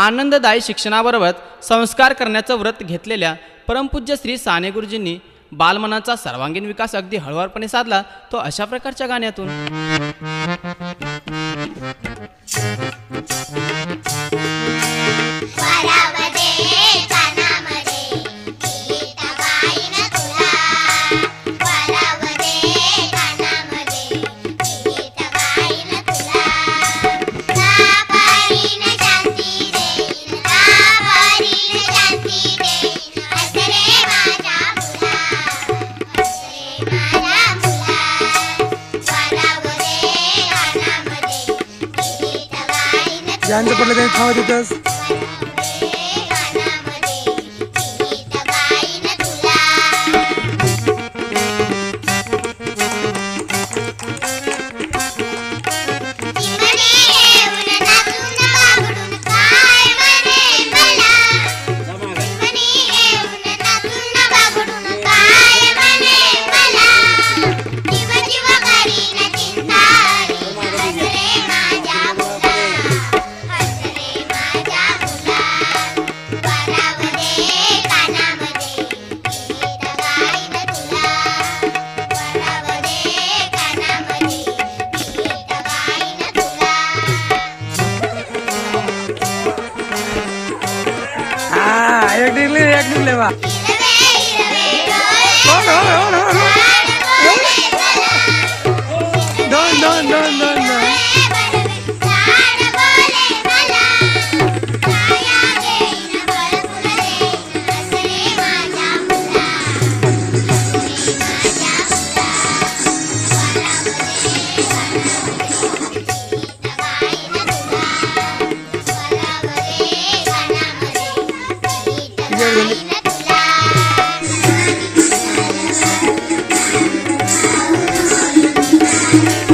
आनंददायी शिक्षणाबरोबर संस्कार करण्याचं व्रत घेतलेल्या परमपूज्य श्री साने गुरुजींनी बालमनाचा सर्वांगीण विकास अगदी हळूवारपणे साधला तो अशा प्रकारच्या गाण्यातून. Yanca perlu kalian khawatir acting લેવા. કોણ ஜோதி Thank you.